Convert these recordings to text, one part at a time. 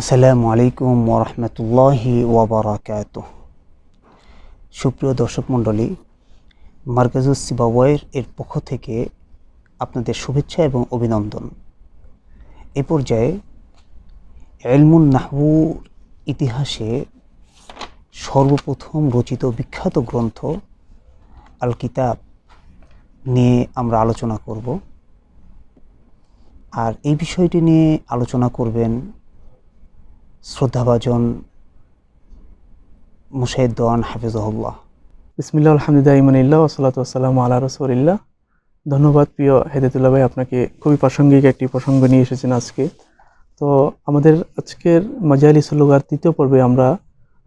আসসালামু আলাইকুম ওরহমতুল্লাহি ওবরাকাত সুপ্রিয় দর্শক মণ্ডলী মার্কাজুস সিবাওয়ের এর পক্ষ থেকে আপনাদের শুভেচ্ছা এবং অভিনন্দন। এ পর্যায়ে এলমুন নাহবুর ইতিহাসে সর্বপ্রথম রচিত বিখ্যাত গ্রন্থ আল কিতাব নিয়ে আমরা আলোচনা করব। আর এই বিষয়টি নিয়ে আলোচনা করবেন শ্রদ্ধাভাজন মুশাহিদ দোয়ান হাফিজহুল্লাহ। বিসমিল্লা আলহামদুলিল্লাহ, ইমানিল্লাহ ওসলাত আসসালাম আল্লাহ রসুলিল্লাহ। ধন্যবাদ প্রিয় হেদায়তুল্লাহ ভাই, আপনাকে খুবই প্রাসঙ্গিক একটি প্রসঙ্গ নিয়ে এসেছেন আজকে। তো আমাদের আজকের মাজালি সুলুগার তৃতীয় পর্বে আমরা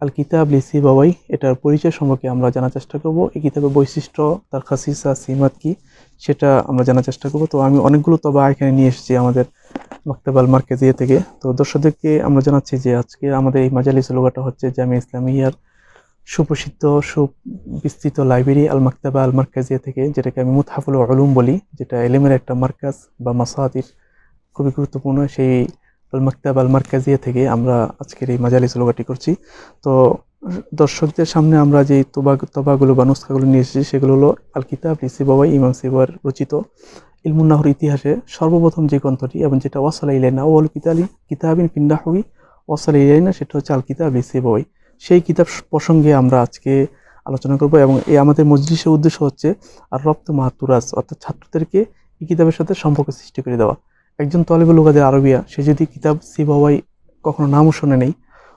আল কিতাব লিসি বাবাই এটার পরিচয় সম্পর্কে আমরা জানার চেষ্টা করব। এই কিতাবের বৈশিষ্ট্য, তার খাসিসা সিমাত কি, সেটা আমরা জানার চেষ্টা করব। তো আমি অনেকগুলো তবা এখানে নিয়ে এসেছি আমাদের মাক্তাবাল মার্কেজিয়া থেকে। তো দর্শকদেরকে আমরা জানাচ্ছি যে আজকে আমাদের এই মাজালিস সুলুগাটা হচ্ছে জামি ইসলামিয়ার সুপ্রসিদ্ধ, সুবিস্তৃত লাইব্রেরি আল মাক্তাবা আল মার্কাজিয়া থেকে, যেটাকে আমি মুতহাফুল আলুম বলি, যেটা এলেমের একটা মার্কাজ বা মাসাহাতির খুবই গুরুত্বপূর্ণ। সেই আল আল মার্কাজিয়া থেকে আমরা আজকের এই মাজালি সুলগাটি করছি। তো, দর্শকদের সামনে আমরা যে তোবা তবাগুলো বা নুস্খাগুলো নিয়ে এসেছি, সেগুলো হলো আল কিতাব রিসি বাবাই ইমাম সিবার রচিত ইলমুন্নাহর ইতিহাসে সর্বপ্রথম যে গ্রন্থটি এবং যেটা ওয়াসালা ইলাইনা ওয়াল কিতালি কিতাবিন পিন্নাহবি ওয়াসালা ইলাইনা, সেটা হচ্ছে আল কিতাব রিসি বাবাই সেই কিতাব প্রসঙ্গে আমরা আজকে আলোচনা করব এবং এই আমাদের মজলিসের উদ্দেশ্য হচ্ছে আর রপ্ত মাহাতুরাজ অর্থাৎ ছাত্রদেরকে এই কিতাবের সাথে সম্পর্ক সৃষ্টি করে দেওয়া। একজন তলেবুল লোকাদের আরবিয়া, সে যদি কিতাব সিবাওয়াই কখনো নামও শোনে নেই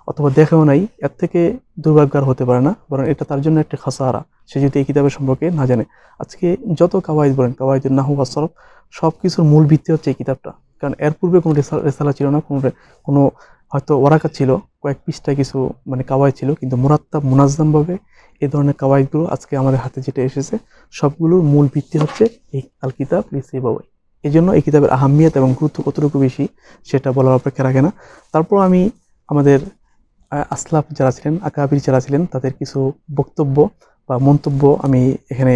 অথবা দেখেও নাই, এর থেকে দুর্ভাগ্য আর হতে পারে না, বরং এটা তার জন্য একটা খাসাহারা সে যদি এই কিতাবের সম্পর্কে না জানে। আজকে যত কাওয়াইদ বলেন কাওয়াইদুল নাহু আসরফ সব কিছুর মূল ভিত্তি হচ্ছে এই কিতাবটা। কারণ এর পূর্বে কোনো রেসা- রেসালা ছিল না, কোনো কোনো হয়তো ওরাকাত ছিল, কয়েক পৃষ্ঠায় কিছু মানে কাওয়াই ছিল, কিন্তু মুরাত্তাব মুনাজ্জামভাবে এই ধরনের কাওয়াইদগুলো আজকে আমাদের হাতে যেটা এসেছে, সবগুলোর মূল ভিত্তি হচ্ছে এই আল কিতাব লিসি বাবাই এই জন্য এই কিতাবের আহমিয়ত এবং গুরুত্ব কতটুকু বেশি সেটা বলার অপেক্ষা রাখে না। তারপর আমি আমাদের আসলাফ যারা ছিলেন, আকাবির যারা ছিলেন, তাদের কিছু বক্তব্য বা মন্তব্য আমি এখানে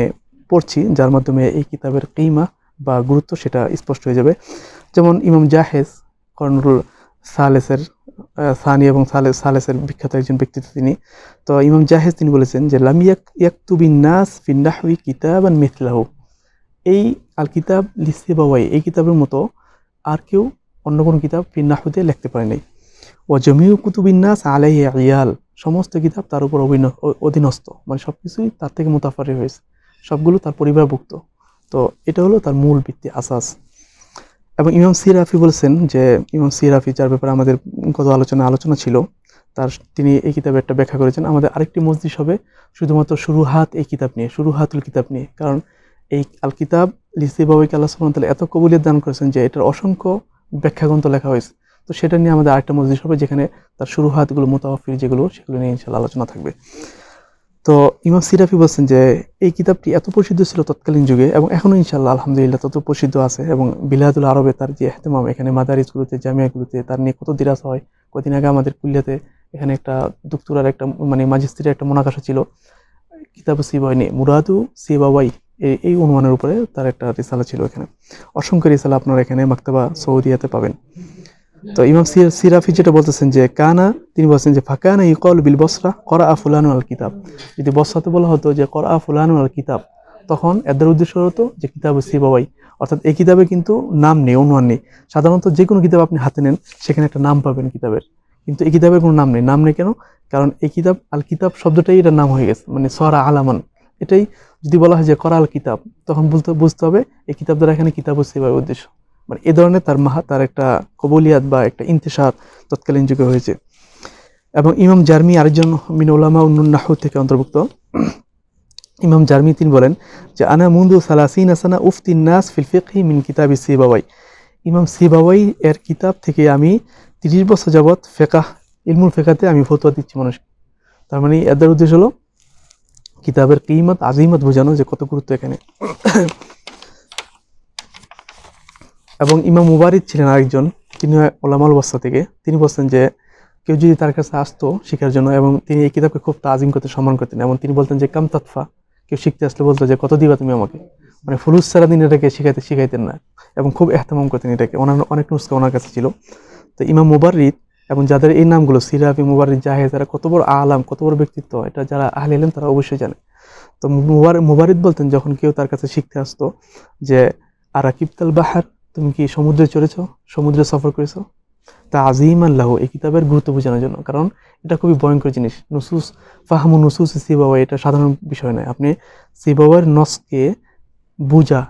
পড়ছি, যার মাধ্যমে এই কিতাবের কিমা বা গুরুত্ব সেটা স্পষ্ট হয়ে যাবে। যেমন ইমাম জাহেজ কর্নুল সালেসের সানি এবং সালে, সালেসের বিখ্যাত একজন ব্যক্তিত্ব তিনি। তো ইমাম জাহেজ তিনি বলেছেন যে লামিয়াক ইয়াকতুবিন নাস ফিন্নাহউই কিতাবান মিথলাহু এই আল কিতাব লিসে বাবাই এই কিতাবের মতো আর কেউ অন্য কোনো কিতাব ফিন্নাহুতে লিখতে পারে নাই। ও জমিউ কুতুবিন্নাস আলাই ইয়াল সমস্ত কিতাব তার উপর অভিন অধীনস্থ। মানে সব কিছুই তার থেকে মোতাফারি হয়েছে। সবগুলো তার পরিবারভুক্ত। তো এটা হলো তার মূল ভিত্তি, আসাস। এবং ইমাম সিরাফি বলছেন যে, ইমাম সিরাফি যার ব্যাপারে আমাদের গত আলোচনা আলোচনা ছিল, তার, তিনি এই কিতাবে একটা ব্যাখ্যা করেছেন, আমাদের আরেকটি মসজিদ হবে শুধুমাত্র শুরুহাত এই কিতাব নিয়ে, শুরুহাতুল কিতাব নিয়ে। কারণ এই আল কিতাব লিসি বাবাইকে আল্লাহ সুবহানাহু ওয়া তাআলা এত কবুলিয়ত দান করেছেন যে এটার অসংখ্য ব্যাখ্যাগ্রন্থ লেখা হয়েছে? তো সেটা নিয়ে আমাদের আরেকটা মসজিদ হবে যেখানে তার শুরু হাতগুলো মোতাফির যেগুলো, সেগুলো নিয়ে ইনশাল্লাহ আলোচনা থাকবে। তো ইমাম সিরাফি বলছেন যে এই কিতাবটি এত প্রসিদ্ধ ছিল তৎকালীন যুগে এবং এখনও ইনশাল্লাহ আলহামদুলিল্লাহ তত প্রসিদ্ধ আছে এবং বিলাদুল আরবে তার যে এহতেমাম এখানে মাদারিসগুলোতে জামিয়াগুলোতে তার নিয়ে কত দিরাস হয় কদিন আগে আমাদের কুলিয়াতে এখানে একটা দুক্তুরার একটা মানে মাজিস্ত্রির একটা মোনাকাশা ছিল। কিতাব সিবাই নিয়ে মুরাদু সিবাবাই এই এই অনুমানের উপরে তার একটা রিসালা ছিল এখানে। অসংখ্য রিসালা আপনারা এখানে মাক্তাবা সৌদিয়াতে পাবেন। তো ইমাম সিরাফি যেটা বলতেছেন যে, কানা তিনি বলছেন যে, ফাকানা ইকল বিল বসরা করা ফুলানু আল কিতাব। যদি বসরাতে বলা হতো যে করা ফুলানু আল কিতাব তখন এদের উদ্দেশ্য হতো যে, কিতাব সিবাবাই অর্থাৎ এই কিতাবে কিন্তু নাম নেই, অনুমান নেই। সাধারণত যে কোনো কিতাব আপনি হাতে নেন, সেখানে একটা নাম পাবেন কিতাবের। কিন্তু এই কিতাবের কোনো নাম নেই। নাম নেই কেন? কারণ এই কিতাব, আল কিতাব শব্দটাই এটার নাম হয়ে গেছে। মানে সরা আলামান। এটাই যদি বলা হয় যে করাল কিতাব, তখন বলতে, বুঝতে হবে এই কিতাব দ্বারা এখানে কিতাব সিবাই উদ্দেশ্য। মানে এ ধরনের তার মাহা তার একটা কবুলিয়াত বা একটা ইন্তেসার তৎকালীন যুগে হয়েছে। এবং ইমাম জার্মি আরেকজন মিন ওলামা উন্নাহু থেকে অন্তর্ভুক্ত। ইমাম জার্মি তিনি বলেন যে, আনা মুন্দু সালাসিন আসানা উফতিন নাস ফিল ফিকহি মিন কিতাবি সিবাবাই ইমাম সিবাবাই এর কিতাব থেকে আমি তিরিশ বছর যাবৎ ফেকাহ, ইলমুল ফেকাতে আমি ফতোয়া দিচ্ছি মানুষকে তার মানে এদের উদ্দেশ্য হলো কিতাবের কিমত, আজিমত বোঝানো যে কত গুরুত্ব এখানে। এবং ইমাম মুবারিদ ছিলেন আরেকজন, তিনি ওলামাল বস্তা থেকে। তিনি বলছেন যে, কেউ যদি তার কাছে আসতো শেখার জন্য এবং তিনি এই কিতাবকে খুব তাজিম করতে সম্মান করতেন, এবং তিনি বলতেন যে, কাম তৎফা কেউ শিখতে আসলে বলতো যে, কত দিবা তুমি আমাকে? মানে ফুলুস সারা দিন এটাকে শিখাইতে, শিখাইতেন না, এবং খুব এহতেমাম করতেন এটাকে। ওনার অনেক নুস্কা ওনার কাছে ছিল। তো ইমাম মুবারিদ এবং যাদের এই নামগুলো সিরাফি, মুবারিক, জাহেদ তারা কত বড় আলাম, কত বড় ব্যক্তিত্ব, এটা যারা আহলে এলেন তারা অবশ্যই জানে। তো মুবার মুবারিদ বলতেন যখন কেউ তার কাছে শিখতে আসতো যে আরাকিবতাল বাহার, তুমি কি সমুদ্রে চড়েছ? সমুদ্রে সফর করেছ? তা আজিম আল্লাহ এই কিতাবের গুরুত্ব বোঝানোর জন্য, কারণ এটা খুবই ভয়ঙ্কর জিনিস। নুসুস, ফাহামু নুসুস সিবাবা এটা সাধারণ বিষয় নয়। আপনি সিবাবার নসকে বুঝা,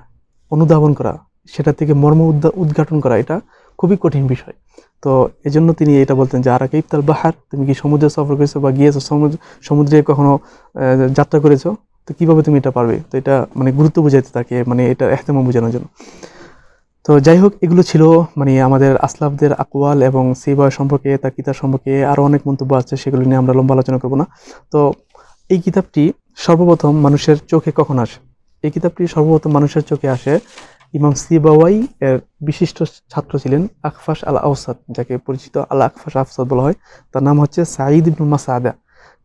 অনুধাবন করা সেটা থেকে মর্ম উদ্ঘাটন করা, এটা খুবই কঠিন বিষয়। তো এজন্য তিনি এটা বলতেন যে আরাকে ইফতাল বাহার? তুমি কি সমুদ্রে সফর করেছ বা গিয়েছো? সমুদ্র, সমুদ্রে কখনো যাত্রা করেছ? তো কীভাবে তুমি এটা পারবে? তো এটা মানে গুরুত্ব বোঝাইতে তাকে মানে এটা এহতেমা বোঝানোর জন্য। তো যাই হোক, এগুলো ছিল মানে আমাদের আসলাফদের আকওয়াল এবং সিবয় সম্পর্কে, তার কিতাব সম্পর্কে আরও অনেক মন্তব্য আছে, সেগুলো নিয়ে আমরা লম্বা আলোচনা করব না। তো এই কিতাবটি সর্বপ্রথম মানুষের চোখে কখন আসে? এই কিতাবটি সর্বপ্রথম মানুষের চোখে আসে ইমাম সিবাওয়াই এর বিশিষ্ট ছাত্র ছিলেন আকফাস আল আউসাদ যাকে পরিচিত আল আকফাস আফসাদ বলা হয়। তার নাম হচ্ছে সাঈদ ইবনু মাসাদা।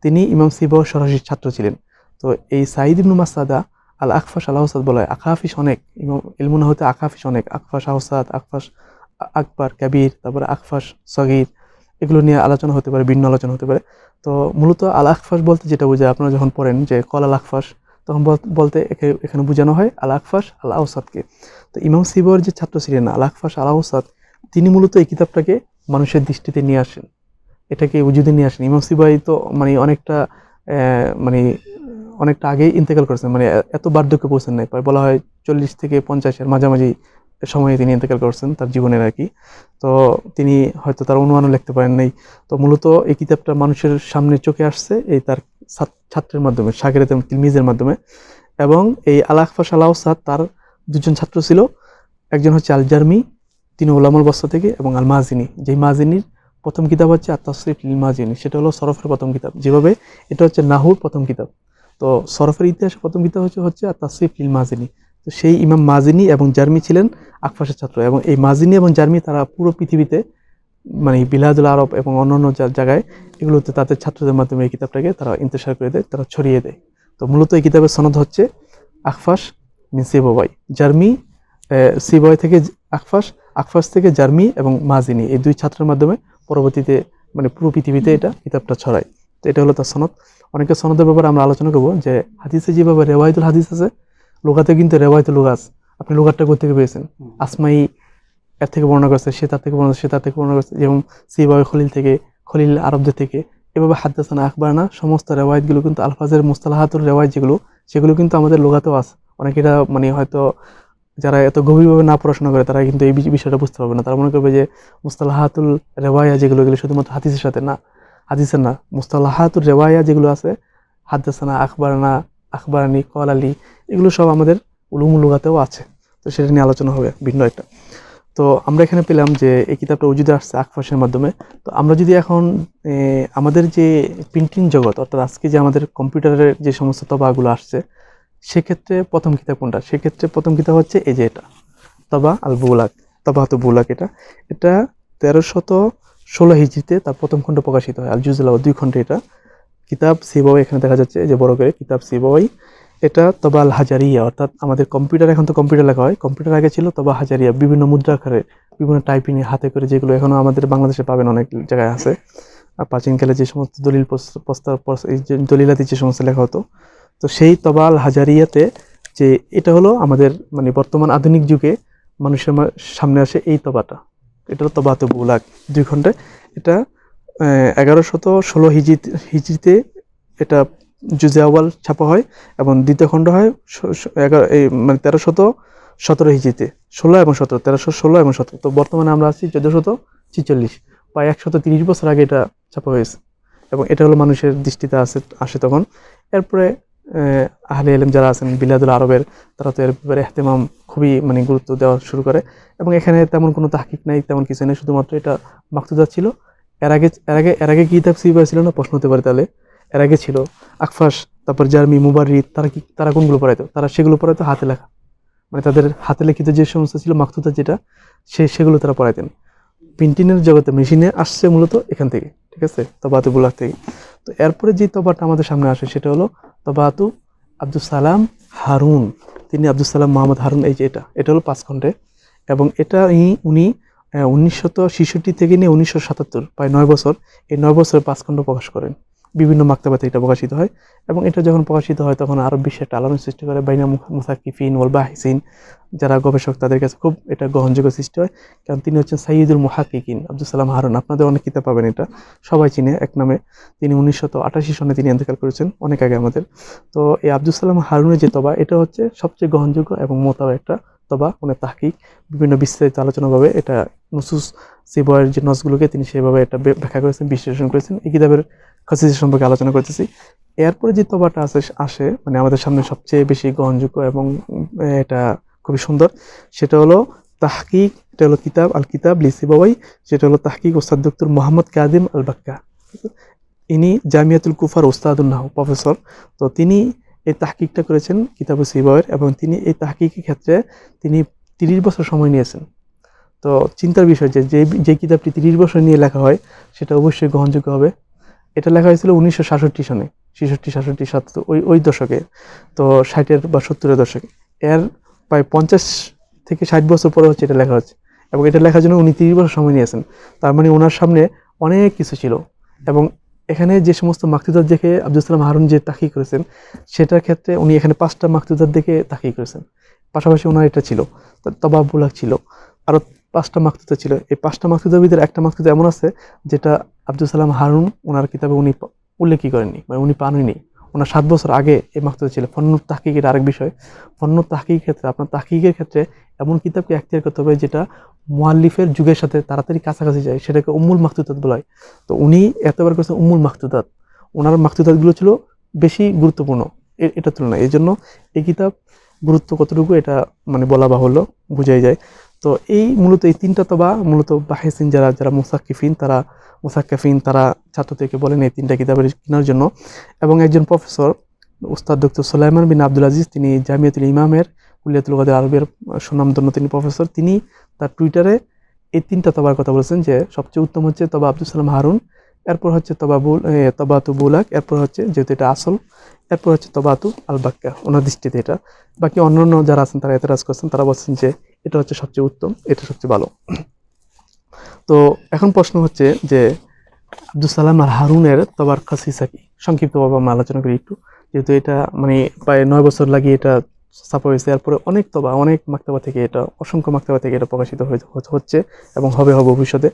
তিনি ইমাম সিবাওয়ার সরাসরি ছাত্র ছিলেন। তো এই সাঈদ ইবনু মাসাদা আল আকফাস আল আউসাদ বলা হয়। আকাফিস অনেক। ইমাম ইলমুনা হতে আকাফিস অনেক। আকফাস আউসাদ আকফাস আকবর, কাবির, তারপরে আকফাস সগির, এগুলো নিয়ে আলোচনা হতে পারে, ভিন্ন আলোচনা হতে পারে। তো মূলত আল আকফাস বলতে যেটা বোঝায়, আপনারা যখন পড়েন যে কল আল আকফাস তখন বল- বলতে এখানে বোঝানো হয় আল আকফাস আল আউসাদকে তো ইমাম সিবর যে ছাত্র ছিলেন আল আকফাস আল আউসাদ তিনি মূলত এই কিতাবটাকে মানুষের দৃষ্টিতে নিয়ে আসেন। এটাকে উজুদে নিয়ে আসেন। ইমাম সিবাই তো মানে অনেকটা মানে অনেকটা আগেই ইন্তেকাল করেছেন মানে এত বার্ধক্য পৌঁছেন নাই। বলা হয় চল্লিশ থেকে পঞ্চাশের মাঝামাঝি সময়ে তিনি ইন্তেকাল করছেন তার জীবনের আর কি তো তিনি হয়তো তার অনুমানও লিখতে পারেন নাই। তো মূলত এই কিতাবটা মানুষের সামনে চোখে আসছে, এই তার ছাত্রের মাধ্যমে সাগরের তিলমিজের মাধ্যমে। এবং এই আলাকফা সালাউসাদ তার দুজন ছাত্র ছিল। একজন হচ্ছে আল জার্মি, তিনি ওলামুল বস্তা থেকে, এবং আল মাজিনী। যেই মাজিনীর প্রথম কিতাব হচ্ছে আত্মাসরিফ লিল মাজিনী। সেটা হলো সরফের প্রথম কিতাব। যেভাবে এটা হচ্ছে নাহুর প্রথম কিতাব। তো সরফের ইতিহাসে প্রথম কিতাব হচ্ছে হচ্ছে আত্মাসরিফ লিল মাজিনী। তো সেই ইমাম মাজিনী এবং জার্মি ছিলেন আকফাসের ছাত্র। এবং এই মাজিনী এবং জার্মি, তারা পুরো পৃথিবীতে মানে বিলাদুল আরব এবং অন্যান্য জায়গায় এগুলোতে তাদের ছাত্রদের মাধ্যমে এই কিতাবটাকে তারা ইন্তেশার করে দেয় তারা ছড়িয়ে দেয়। তো মূলত এই কিতাবের সনদ হচ্ছে আকফাস মিন সিবাই জার্মি সিবাই থেকে আকফাস আকফাস থেকে জার্মি এবং মাজিনী এই দুই ছাত্রের মাধ্যমে পরবর্তীতে মানে পুরো পৃথিবীতে এটা কিতাবটা ছড়ায়। তো এটা হলো তার সনদ। অনেকে সনদের ব্যাপারে আমরা আলোচনা করব যে হাদিসে যেভাবে রেওয়ায়তুল হাদিস আছে লোকাতে কিন্তু রেওয়ায়তুল লুগাস আপনি লুগারটা কোথেকে পেয়েছেন? আসমাই এর থেকে বর্ণনা করছে, সে তার থেকে বর্ণনা সে তার থেকে বর্ণনা করছে, যেমন সিবাই খলিল থেকে, খলিল আরবদের থেকে। এভাবে হাদ্দাসানা আকবরানা সমস্ত রেওয়ায়তগুলো কিন্তু আলফাজের মুস্তালাহাতুর রেওয়ায়ত যেগুলো, সেগুলো কিন্তু আমাদের লোগাতেও আছে। অনেকে এটা মানে হয়তো যারা এত গভীরভাবে না পড়াশোনা করে, তারা কিন্তু এই বিষয়টা বুঝতে পারবে না। তারা মনে করবে যে মুস্তালাহাতুল রেওয়ায়া যেগুলো, এগুলো শুধুমাত্র হাদিসের সাথে না, হাদিসের না মুস্তালাহাতুল রেওয়ায়া যেগুলো আছে, হাদ্দাসানা আখবারানা, আখবারানি কল আলী এগুলো সব আমাদের উলুমুল লুগাতেও আছে। তো সেটা নিয়ে আলোচনা হবে ভিন্ন একটা। তো আমরা এখানে পেলাম যে এই কিতাবটা উজুদে আসছে আকফাসের মাধ্যমে। তো আমরা যদি এখন আমাদের যে প্রিন্টিং জগৎ, অর্থাৎ আজকে যে আমাদের কম্পিউটারের যে সমস্ত তবাগুলো আসছে, সেক্ষেত্রে প্রথম কিতাব কোনটা? সেক্ষেত্রে প্রথম কিতাব হচ্ছে এই যে এটা। তবা আল বুলাক তবাহাতু বুলাক এটা। এটা তেরোশত ষোলো হিজিতে তার প্রথম খণ্ড প্রকাশিত হয়। আল জুজুল্লাহ দুই খণ্ডে এটা। কিতাব সিবাওয়াই এখানে দেখা যাচ্ছে যে বড় করে, কিতাব সিবাওয়াই এটা তবাল হাজারিয়া অর্থাৎ আমাদের কম্পিউটার, এখন তো কম্পিউটার লেখা হয়। কম্পিউটার আগে ছিল তবা হাজারিয়া বিভিন্ন মুদ্রাকারে বিভিন্ন টাইপিং হাতে করে যেগুলো এখনও আমাদের বাংলাদেশে পাবেন অনেক জায়গায় আছে। আর প্রাচীনকালে যে সমস্ত দলিল প্রস্তাব, প্রস- এই দলিলাতি যে সমস্ত লেখা হতো, তো সেই তবাল হাজারিয়াতে যে এটা হলো আমাদের মানে বর্তমান আধুনিক যুগে মানুষের সামনে আসে এই তবাটা। এটা হলো তবাত বুলাক দুই খণ্ডে। এটা এগারো শত ষোলো হিজি হিজিতে এটা জুজে আওয়াল ছাপা হয় এবং দ্বিতীয় খণ্ড হয় এগারো এই মানে তেরো শত সতেরো হিজিতে ষোলো এবং সতেরো তেরোশো ষোলো এবং সতেরো। তো বর্তমানে আমরা আছি চোদ্দ শত ছিচল্লিশ প্রায় একশত তিরিশ বছর আগে এটা ছাপা হয়েছে এবং এটা হলো মানুষের দৃষ্টিতে আসে আসে তখন। এরপরে আহ, আহলে এলেম যারা আছেন বিলাদুল আরবের তারা তো এর ব্যাপারে এহতেমাম খুবই মানে গুরুত্ব দেওয়া শুরু করে এবং এখানে তেমন কোনো তাহকিক নাই তেমন কিছু নেই শুধুমাত্র এটা মাকতুদা ছিল। এর আগে এর আগে এর আগে কি সিবা ছিল না? প্রশ্ন হতে পারে তাহলে। এর আগে ছিল আকফাস তারপর জার্মি মুবারিদ তারা কি তারা কোনগুলো পড়াইতো? তারা সেগুলো পড়াইতো হাতে লেখা। মানে তাদের হাতে লিখিত যে সমস্ত ছিল, মাকতুদা যেটা, সে সেগুলো তারা পড়াইতেন। প্রিন্টিংয়ের জগতে মেশিনে আসছে মূলত এখান থেকে, ঠিক আছে? তবাতু বুলাক থেকে তো এরপরে যে তবাটা আমাদের সামনে আসে, সেটা হলো তবাতু আব্দুল সালাম হারুন। তিনি আব্দুল সালাম মোহাম্মদ হারুন, এই যে এটা এটা হলো পাঁচ খণ্ডে। এবং এটা উনি উনিশশো ছেষট্টি থেকে নিয়ে উনিশশো সাতাত্তর, প্রায় নয় বছর, এই নয় বছরে পাঁচ খণ্ড প্রকাশ করেন। বিভিন্ন মাক্তাবাতে এটা প্রকাশিত হয় এবং এটা যখন প্রকাশিত হয় তখন আরব বিশ্বে একটা আলোড়ন সৃষ্টি করে। বাইনা মুসাকিফিন ওয়াল বাহিসিন, যারা গবেষক তাদের কাছে খুব এটা গ্রহণযোগ্য সৃষ্টি হয়। কারণ তিনি হচ্ছেন সাইয়দুল মুহাকিকিন আব্দুল সালাম হারুন। আপনাদের অনেক কিতাব পাবেন এটা। সবাই চিনে এক নামে। তিনি উনিশশো আটাশি সনে তিনি ইন্তেকাল করেছেন, অনেক আগে আমাদের। তো এই আব্দুল সালাম হারুনের যে তবা, এটা হচ্ছে সবচেয়ে গ্রহণযোগ্য এবং মোতাবা একটা তবা উনি তাহকিক বিভিন্ন বিস্তারিত আলোচনাভাবে এটা নুসুস সিবয়ের যে নসগুলোকে তিনি সেভাবে এটা ব্যাখ্যা করেছেন, বিশ্লেষণ করেছেন। এই কিতাবের খাসিস সম্পর্কে আলোচনা করতেছি। এরপরে যে তবাটা আসে আসে মানে আমাদের সামনে সবচেয়ে বেশি গ্রহণযোগ্য এবং এটা খুবই সুন্দর, সেটা হলো তাহকিক, এটা হলো কিতাব আল কিতাব লিসি বাবাই সেটা হলো তাহকিক ওস্তাদ ডক্টর মোহাম্মদ কাদিম আল বাক্কা। ইনি জামিয়াতুল কুফার ওস্তাদুল্লাহ প্রফেসর। তো তিনি এই তাহকিকটা করেছেন কিতাব সিবয়ের এবং তিনি এই তাহকিকের ক্ষেত্রে তিনি তিরিশ বছর সময় নিয়েছেন। তো চিন্তার বিষয় যে যে কিতাবটি তিরিশ বছর নিয়ে লেখা হয়, সেটা অবশ্যই গ্রহণযোগ্য হবে। এটা লেখা হয়েছিল উনিশশো সাতষট্টি সনে, ছেষট্টি, সাতষট্টি সাতাত্তর ওই ওই দশকে, তো ষাটের বা সত্তরের দশকে। এর প্রায় পঞ্চাশ থেকে ষাট বছর পরে হচ্ছে এটা লেখা হচ্ছে এবং এটা লেখার জন্য উনি তিরিশ বছর সময় নিয়েছেন। তার মানে ওনার সামনে অনেক কিছু ছিল এবং এখানে যে সমস্ত মাকতুদার দেখে আব্দুল সালাম হারুন যে তাকি করেছেন, সেটার ক্ষেত্রে উনি এখানে পাঁচটা মাকতুদার দেখে তাকি করেছেন। পাশাপাশি ওনার এটা ছিল তবাবুলাক ছিল। আরও পাঁচটা মাকতুদা ছিল। এই পাঁচটা মাকতুদার ভিতরে একটা মাকতুদা এমন আছে, যেটা আব্দুল সালাম হারুন ওনার কিতাবে উনি উল্লেখই করেননি মানে উনি পাননি। ওনার সাত বছর আগে এই মাকতুদা ছিল। ফন্ন তাহকিকের আরেক বিষয়। ফন্ন তাহকিকের ক্ষেত্রে, আপনার তাহকিকের ক্ষেত্রে এমন কিতাবকে এখতিয়ার করতে হবে যেটা মোয়াল্লিফের যুগের সাথে তাড়াতাড়ি কাছাকাছি যায়, সেটাকে উম্মুল মাকতুদাত বলা। হয় তো উনি এতবার করেছেন উম্মুল মাকতুদাত ওনার মাকতুদাতগুলো ছিল বেশি গুরুত্বপূর্ণ এ- এটার তুলনায়। এই জন্য এই কিতাব গুরুত্ব কতটুকু এটা মানে বলা বাহুল্য, বোঝাই যায়। তো এই মূলত এই তিনটা তবা, মূলত বাহেসিন যারা যারা মুসাক্কিফিন, তারা মুসাক্কিফিন, তারা ছাত্রদেরকে বলেন এই তিনটা কিতাবের কেনার জন্য। এবং একজন প্রফেসর, উস্তাদ doctor Sulaiman bin Abdul Aziz, তিনি জামিয়াতুল ইমামের কুলিয়াতুল কাদের আরবের সুনামধন্য তিনি প্রফেসর তিনি তার টুইটারে এই তিনটা তবার কথা বলেছেন যে সবচেয়ে উত্তম হচ্ছে তবা আব্দুল সালাম হারুন, এরপর হচ্ছে তবাবুল তবাতু বুলাক, এরপর হচ্ছে যেহেতু এটা আসল, এরপর হচ্ছে তবাতু আল বাক্কা ওনার দৃষ্টিতে এটা। বাকি অন্যান্য যারা আছেন তারা এতরাজ করছেন, তারা বলছেন যে এটা হচ্ছে সবচেয়ে উত্তম, এটা সবচেয়ে ভালো। তো এখন প্রশ্ন হচ্ছে যে আব্দুল সালাম আর হারুনের তবার খাসিসা কি? সংক্ষিপ্তভাবে আমরা আলোচনা করি একটু, যেহেতু এটা মানে প্রায় নয় বছর লাগিয়ে এটা ছাপা হয়েছে এরপরে অনেক তবা, অনেক মাক্তাবা থেকে এটা, অসংখ্য মাক্তাবা থেকে এটা প্রকাশিত হচ্ছে- এবং হবে হবে ভবিষ্যতে।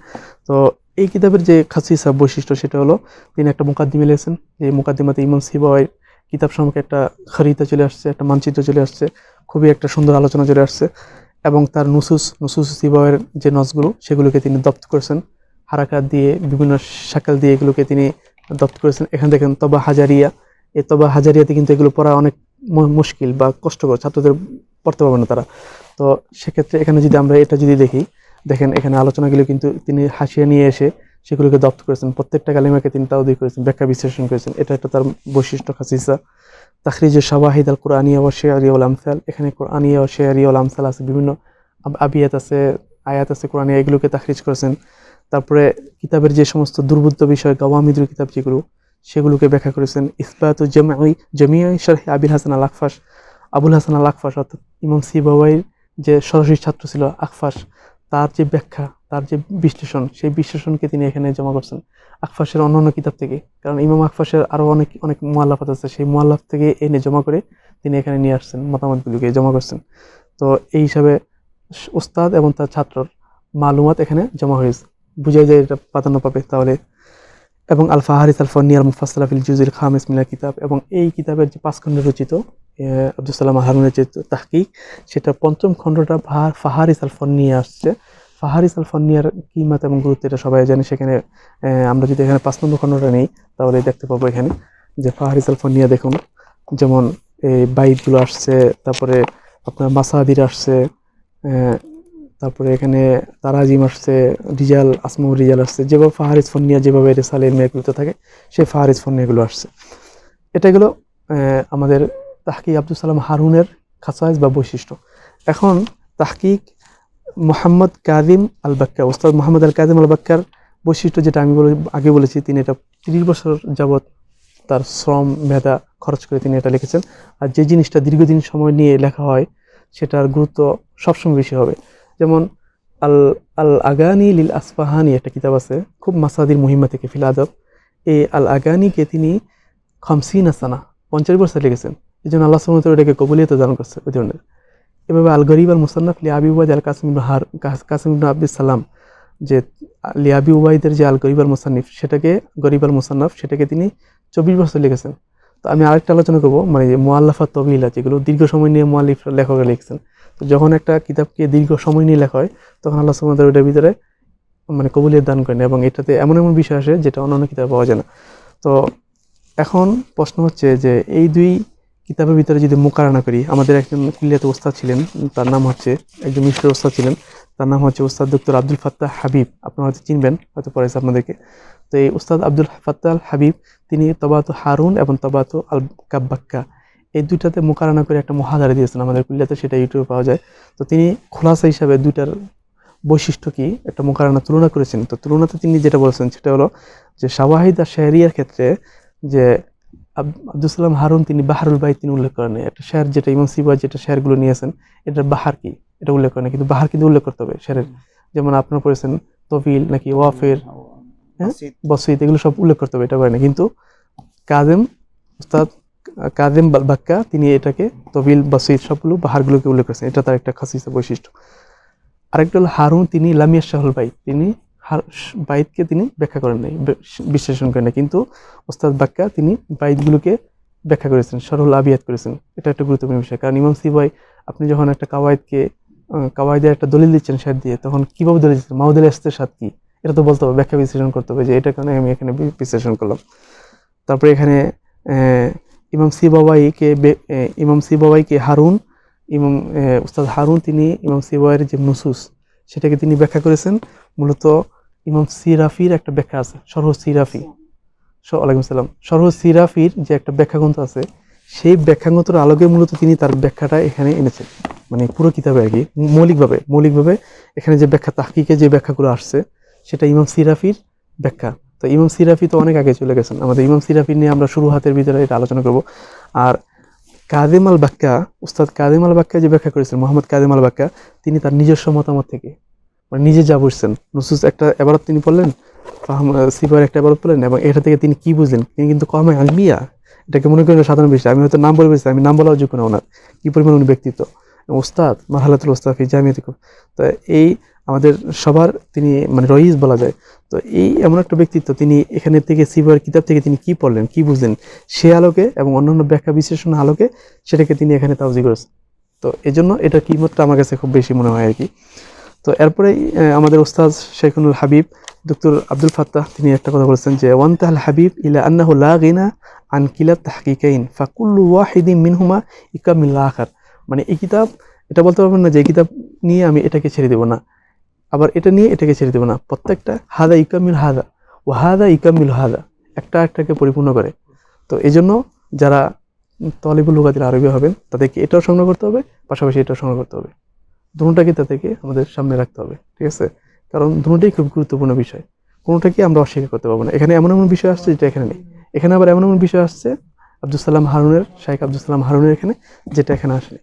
তো এই কিতাবের যে খাসিসা বৈশিষ্ট্য সেটা হলো, তিনি একটা মুকাদ্দিমে লিখেছেন, যে মুকাদ্দিমাতে ইমাম সিবাই কিতাব সম্পর্কে একটা খরিদা চলে আসছে, একটা মানচিত্র চলে আসছে, খুবই একটা সুন্দর আলোচনা চলে আসছে এবং তার নুসুস নুসুস সিবাইয়ের যে নসগুলো সেগুলোকে তিনি দপ্ত করেছেন। হারাকাত দিয়ে, বিভিন্ন শাকাল দিয়ে এগুলোকে তিনি দপ্ত করেছেন। এখানে দেখেন তবা হাজারিয়া। এই তবা হাজারিয়াতে কিন্তু এগুলো পড়া অনেক মুশকিল বা কষ্টকর ছাত্রদের পড়তে পারবে না তারা। তো সেক্ষেত্রে এখানে যদি আমরা এটা যদি দেখি, দেখেন এখানে আলোচনাগুলো কিন্তু তিনি হাসিয়ে নিয়ে এসে সেগুলোকে দপ্ত করেছেন। প্রত্যেকটা কালিমাকে তিনি তাওদি করেছেন, ব্যাখ্যা বিশ্লেষণ করেছেন। এটা একটা তার বৈশিষ্ট্য, খাসিসা। তাখরিজ শাওয়াহিদ আল কোরআনিয়া ও শেয়ারিয়া উল আমসাল। এখানে কোরআনিয়া ও শেয়ারিয়া উল আমসাল আছে, বিভিন্ন আবিয়াত আছে, আয়াত আছে, কোরআনিয়া এগুলোকে তাখরিজ করেছেন। তারপরে কিতাবের যে সমস্ত দুর্বুদ্ধ বিষয়, গওয়ামিদুল কিতাব যেগুলো সেগুলোকে ব্যাখ্যা করেছেন ইসবাত জামাই জামিয়াই শারহি আবিল হাসান আল আকফাস আবুল হাসান আল আকফাস অর্থাৎ ইমাম সিবাবাইয়ের যে সরাসরি ছাত্র ছিল আকফাস তার যে ব্যাখ্যা, তার যে বিশ্লেষণ, সেই বিশ্লেষণকে তিনি এখানে জমা করছেন আকফাসের অন্যান্য কিতাব থেকে। কারণ ইমাম আকফাসের আরও অনেক অনেক মোয়াল্লাফাত আছে, সেই মোয়াল্লাফ থেকে এনে জমা করে তিনি এখানে নিয়ে আসছেন, মতামতগুলিকে জমা করছেন। তো এই হিসাবে উস্তাদ এবং তার ছাত্রর মালুমাত এখানে জমা হয়েছে। বুঝাই যায় এটা প্রাধান্য পাবে তাহলে। এবং আল ফাহারিস আল ফনিয়ার মুফাসলা ফিল জুজির খামিস মিলা কিতাব এবং এই কিতাবের যে পাঁচ খণ্ডে রচিত আব্দুল সালাম হারুনের যে তাহকিক, সেটা পঞ্চম খণ্ডটা ফাহার ফাহারিস আল ফন্নিয়ে আসছে। ফাহারিস আল ফন্নিয়ার কিমাত এবং গুরুত্ব এটা সবাই জানে, সেখানে আমরা যদি এখানে পাঁচ নম্বর খণ্ডটা নেই, তাহলে দেখতে পাবো এখানে যে ফাহারিস আল ফন্নিয়া দেখুন, যেমন এই বাইকগুলো আসছে, তারপরে আপনার মাসাদির আসছে তারপরে এখানে তারাজিম আসছে, রিজাল, আসমু রিজাল আসছে। যেভাবে ফাহারিস ফন্নিয়া যেভাবে রেসালের মেয়েগুলোতে থাকে, সেই ফাহারিস ফন্নিয়াগুলো আসছে। এটা গেলো আমাদের তাহকিক আব্দুল সালাম হারুনের খাসাইজ বা বৈশিষ্ট্য। এখন তাহকিক মোহাম্মদ কাদিম আল বাক্কা ওস্তাদ মোহাম্মদ আল কাদিম আল বাক্কার বৈশিষ্ট্য যেটা আমি আগে বলেছি, তিনি এটা তিরিশ বছর যাবৎ তার শ্রম, মেধা খরচ করে তিনি এটা লিখেছেন। আর যে জিনিসটা দীর্ঘদিন সময় নিয়ে লেখা হয়, সেটার গুরুত্ব সবসময় বেশি হবে। যেমন আল আল আগানি লিল আসফাহানি একটা কিতাব আছে, খুব মাসাদির মহিমা থেকে, ফিল আদব। এই আল আগানিকে তিনি খামসিন আসানা, পঞ্চাশ বছর লিখেছেন। এই জন্য আল্লাহ সুমত এটাকে কবুলিয়ত দান করছে ওই ধরনের এভাবে আল গরিব আল মুসান্নাফ লিয়াবি উবাদ আল কাসিম হার, কাস- কাসিম আব্দুল সালাম, যে লিয়াবি উবাইদের যে আল গরিব আল মুসান্নিফ, সেটাকে, গরিব আল মুসান্নাফ, সেটাকে তিনি চব্বিশ বছর লিখেছেন। তো আমি আরেকটা আলোচনা করব মানে মোয়াল্লাফা তবিলা, যেগুলো দীর্ঘ সময় নিয়ে মোয়াল্লিফ লেখকরা লিখছেন। তো যখন একটা কিতাবকে দীর্ঘ সময় নিয়ে লেখা হয়, তখন আল্লাহ সুমত ওটার ভিতরে মানে কবুলিয়ত দান করেন এবং এটাতে এমন এমন বিষয় আসে যেটা অন্যান্য কিতাবে পাওয়া যায় না। তো এখন প্রশ্ন হচ্ছে যে এই দুই কিতাবের ভিতরে যদি মোকারানা করি, আমাদের একজন কুলিয়াতে ওস্তাদ ছিলেন, তার নাম হচ্ছে একজন মিশ্র ওস্তাদ ছিলেন, তার নাম হচ্ছে ওস্তাদ ডক্টর আব্দুল ফাত্তাহ হাবিব। আপনারা হয়তো চিনবেন, হয়তো পড়েছে আপনাদেরকে। তো এই ওস্তাদ আব্দুল ফাত্তাহ হাবিব, তিনি তবাতু হারুন এবং তবাতু আল কাব্বাক্কা এই দুইটাতে মোকারানা করে একটা মহাদারে দিয়েছেন আমাদের কুলিয়াতে সেটা ইউটিউবে পাওয়া যায়। তো তিনি খোলাসা হিসাবে দুইটার বৈশিষ্ট্য কি একটা মোকারানা তুলনা করেছেন? তো তুলনাতে তিনি যেটা বলেছেন সেটা হলো যে শাওয়াহিদ আর শেহরিয়ার ক্ষেত্রে যে আব- আব্দুল সালাম হারুন তিনি বাহারুল বাই তিনি উল্লেখ করেন একটা শেয়ার যেটা ইমাম সিবা যেটা শেয়ারগুলো নিয়েছেন এটার বাহার কি? এটা উল্লেখ করেন। কিন্তু বাহার কিন্তু উল্লেখ করতে হবে শেয়ারের। যেমন আপনারা পড়েছেন তবিল নাকি ওয়াফের হ্যাঁ? বসিত। এগুলো সব উল্লেখ করতে হবে এটা করে না কিন্তু কাদেম উস্তাদ কাদেম বা- বাক্কা, তিনি এটাকে তবিল বসিত সবগুলো বাহারগুলোকে উল্লেখ করেছেন। এটা তার একটা খাসিসা বৈশিষ্ট্য। আরেকটা হল হারুন, তিনি লামিয়া শাহুল বাইত। তিনি বাইতকে তিনি ব্যাখ্যা করেন নাই, বে- বিশ্লেষণ করেন নাই। কিন্তু ওস্তাদ বাক্কা, তিনি বাইতগুলোকে ব্যাখ্যা করেছেন সরল আবিয়াত করেছেন। এটা একটা গুরুত্বপূর্ণ বিষয়। কারণ ইমাম সিবাই, আপনি যখন একটা কাওয়ায়দকে কাওয়ায়দের একটা দলিল দিচ্ছেন সার দিয়ে, তখন কীভাবে দলিল দিচ্ছেন? মাহুদুল এস্তের সাথ কি? এটা তো বলতে হবে, ব্যাখ্যা বিশ্লেষণ করতে হবে যে এটা কারণে আমি এখানে বিশ্লেষণ করলাম। তারপরে এখানে ইমাম সি বাবাইকে বে- ইমাম সি বাবাইকে হারুন, ইমাম উস্তাদ হারুন, তিনি ইমাম সি বাবাইয়ের যে নুসুস, সেটাকে তিনি ব্যাখ্যা করেছেন। মূলত ইমাম সিরাফির একটা ব্যাখ্যা আছে, সরহ সিরাফি ওয়ালাইকুম সালাম। সরহ সিরাফির যে একটা ব্যাখ্যাগ্রন্থ আছে, সেই ব্যাখ্যাগ্রন্থের আলোকে মূলত তিনি তার ব্যাখ্যাটা এখানে এনেছেন। মানে পুরো কিতাবে আর কি, মৌলিকভাবে মৌলিকভাবে এখানে যে ব্যাখ্যা, তাহকিকে যে ব্যাখ্যাগুলো আসছে, সেটা ইমাম সিরাফির ব্যাখ্যা। তো ইমাম সিরাফি তো অনেক আগে চলে গেছেন। আমাদের ইমাম সিরাফি নিয়ে আমরা শুরু হাতের ভিতরে এটা আলোচনা করব। আর কাদেম আল বাক্কা উস্তাদ কাদেম আল বাক্কা যে ব্যাখ্যা করেছেন, মোহাম্মদ কাদেম আল বাক্কা তিনি তার নিজস্ব মতামত থেকে মানে নিজে যা বুঝছেন। নুসুস একটা এবারত তিনি পড়লেন সিবার একটা এবারত বললেন এবং এটা থেকে তিনি কি বুঝলেন? তিনি কিন্তু কমে আলমিয়া। এটাকে মনে করেন সাধারণ বিষয়। আমি হয়তো নাম বলে বলছি আমি নাম বলাও যোগ্য না ওনার। কি পরিমাণ উনি ব্যক্তিত্ব। এবং ওস্তাদ মারহালাতুল ওস্তাদ ফি জামিয়াত তো এই আমাদের সবার তিনি মানে রইস বলা যায়। তো এই এমন একটা ব্যক্তিত্ব তিনি এখানে থেকে সিবার কিতাব থেকে তিনি কি পড়লেন, কি বুঝলেন? সে আলোকে এবং অন্যান্য ব্যাখ্যা বিশ্লেষণ আলোকে সেটাকে তিনি এখানে তাওজি করেছেন। তো এই জন্য এটা কিমতটা আমার কাছে খুব বেশি মনে হয় আর কি। তো এরপরেই আমাদের ওস্তাদ শেখুল হাবিব, ডক্টর আব্দুল ফাত্তাহ, তিনি একটা কথা বলেছেন যে ওয়ান তাহল হাবিব ইলা আন্নাহু লা গিনা আন কিলা তাহকিকাইন, ফাকুল্লু ওয়াহিদিন মিনহুমা ইকামিল আখার। মানে এই কিতাব, এটা বলতে পারবেন না যে এই কিতাব নিয়ে আমি এটাকে ছেড়ে দেবো না। আবার এটা নিয়ে এটাকে ছেড়ে দেবো না। প্রত্যেকটা হাদা ইকামিল হাদা ও হাদা ইকামিল হাদা, একটা একটাকে পরিপূর্ণ করে। তো এই জন্য যারা তলিবুল লুগাতিল আরবি হবেন, তাদেরকে এটাও সংগ্রহ করতে হবে, পাশাপাশি এটাও সংগ্রহ করতে হবে। দুটাকে তাদেরকে আমাদের সামনে রাখতে হবে, ঠিক আছে? কারণ দুটোই খুব গুরুত্বপূর্ণ বিষয়। কোনোটাকে আমরা অস্বীকার করতে পারব না। এখানে এমন এমন বিষয় আসছে যেটা এখানে নেই। এখানে আবার এমন এমন বিষয় আসছে আব্দুল সালাম হারুনের শাইখ আব্দুল সালাম হারুনের এখানে, যেটা এখানে আসেনি।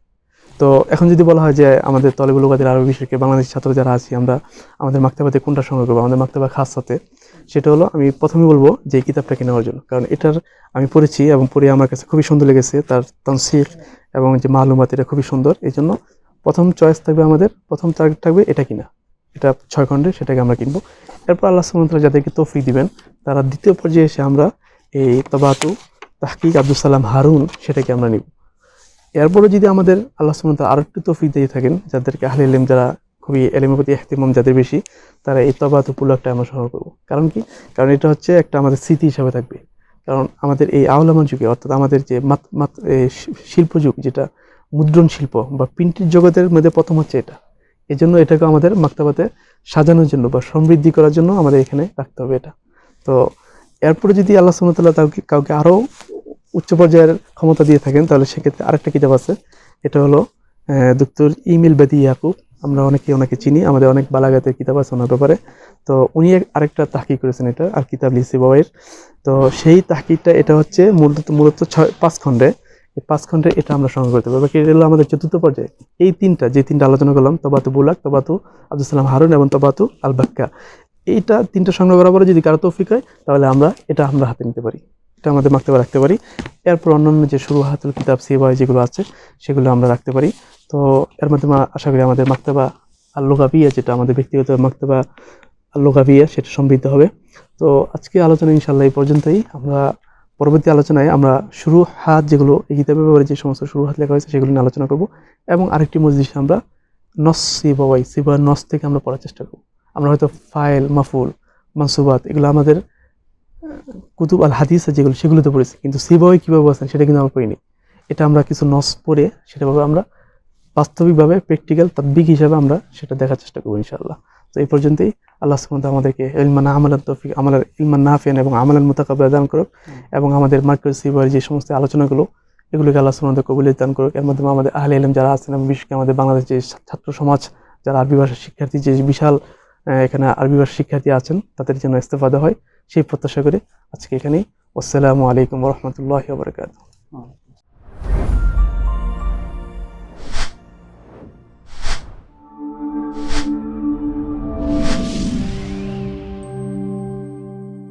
তো এখন যদি বলা হয় যে আমাদের তলেবুল উগাদের আরবি বিষয়কে বাংলাদেশি ছাত্র যারা আছি, আমরা আমাদের মাক্তাবাতে কোনটা সংগ্রহ করব? আমাদের মাক্তাবা খাস সাথে, সেটা হলো আমি প্রথমে বলব যে এই কিতাবটাকে নেওয়ার জন্য। কারণ এটার আমি পড়েছি এবং পড়ে আমার কাছে খুবই সুন্দর লেগেছে, তার তনসিক এবং যে মালুমাত, এটা খুবই সুন্দর। এই জন্য প্রথম চয়েস থাকবে আমাদের, প্রথম টার্গেট থাকবে এটা কিনা। এটা ছয় খণ্ডে সেটাকে আমরা কিনবো। এরপর আল্লাহ সুমতলা যাদেরকে তৌফিক দিবেন, তারা দ্বিতীয় পর্যায়ে এসে আমরা এই তবাতু তাহকিক আব্দুল সালাম হারুন, সেটাকে আমরা নিব। এরপরে যদি আমাদের আল্লাহ সুমত আরও একটু তৌফিক দিয়ে থাকেন, যাদেরকে আহলে ইলেম যারা খুবই এলেমের প্রতি এহতিমাম যাদের বেশি, তারা এই তবাতু পুলকটা আমরা সংগ্রহ করব। কারণ কি? কারণ এটা হচ্ছে একটা আমাদের স্মৃতি হিসাবে থাকবে। কারণ আমাদের এই আওলামা যুগে, অর্থাৎ আমাদের যে শিল্প যুগ, যেটা মুদ্রণ শিল্প বা প্রিন্টের জগতের মধ্যে প্রথম হচ্ছে এটা। এই জন্য এটাকে আমাদের মাক্তাবাতে সাজানোর জন্য বা সমৃদ্ধি করার জন্য আমাদের এখানে রাখতে হবে এটা। তো এরপরে যদি আল্লাহ সুমতাল্লাহ কাউকে কাউকে আরও উচ্চ পর্যায়ের ক্ষমতা দিয়ে থাকেন, তাহলে সেক্ষেত্রে আরেকটা কিতাব আছে। এটা হলো ডক্টর ইমিল বেদি ইয়াকুব। আমরা অনেকে ওনাকে চিনি, আমাদের অনেক বালাগাতের কিতাব আছে ওনার ব্যাপারে। তো উনি আরেকটা তাহকি করেছেন এটা, আর কিতাব লিসি বাবাইয়ের তো সেই তাহকিটা এটা হচ্ছে মূলত মূলত ছয়, পাঁচ খণ্ডে। এই পাঁচ খণ্ডে এটা আমরা সংগ্রহ করতে পারব। এটা হলো আমাদের চতুর্থ পর্যায়ে। এই তিনটা, যে তিনটা আলোচনা করলাম, তবাতু বুলাক, তবাতু আব্দুল সালাম হারুন এবং তবাতু আল বাক্কা এইটা তিনটা সংগ্রহ করার পরে যদি কারও তৌফিক হয়, তাহলে আমরা, এটা আমরা হাতে নিতে পারি। এটা আমাদের মাক্তবা রাখতে পারি। এরপর অন্যান্য যে শুরু হাতুল কিতাব, সিবাই যেগুলো আছে, সেগুলো আমরা রাখতে পারি। তো এর মাধ্যমে আশা করি আমাদের মাক্তবা আল্লোগাবিয়া, যেটা আমাদের ব্যক্তিগত মাক্তবা আল্লোগাবিয়া, সেটা সমৃদ্ধ হবে। তো আজকে আলোচনা ইনশাল্লাহ এই পর্যন্তই। আমরা পরবর্তী আলোচনায় আমরা শুরু হাত যেগুলো, এই কিতাবের ব্যাপারে যে সমস্ত শুরু হাত লেখা হয়েছে, সেগুলো নিয়ে আলোচনা করব এবং আরেকটি মজলিসে আমরা নস সিবাই সিবা নস থেকে আমরা পড়ার চেষ্টা করব। আমরা হয়তো ফাইল, মাফুল, মানসুবাত, এগুলো আমাদের কুতুব আল হাদিস যেগুলো, সেগুলোতে পড়েছি। কিন্তু সিবাই কীভাবে বসেন সেটা কিন্তু আমরা পড়িনি। এটা আমরা কিছু নস পড়ে সেটাভাবে আমরা বাস্তবিকভাবে প্র্যাকটিক্যাল তাদ্বিক হিসাবে আমরা সেটা দেখার চেষ্টা করব ইনশাআল্লাহ। তো এই পর্যন্তই। আল্লাহ সুমন্ত আমাদেরকে ইলমানা আমালান তৌফিক, আমালার ইলমান নাফিয়ান এবং আমালান মোতাকাব দান করুক এবং আমাদের মার্কেট সিবার যে সমস্ত আলোচনাগুলো, এগুলোকে আল্লাহ সুমন্ত কবুলিয়ত দান করুক। এর মাধ্যমে আমাদের আহলে ইলম যারা আছেন এবং বিশেষ আমাদের বাংলাদেশ যে ছাত্র সমাজ, যারা আরবি ভাষার শিক্ষার্থী, যে বিশাল এখানে আরবি ভাষার শিক্ষার্থী আছেন, তাদের জন্য ইস্তেফাদা হয় সেই প্রত্যাশা করে আজকে এখানেই আসসালামু আলাইকুম রহমতুল্লাহ বরকাত।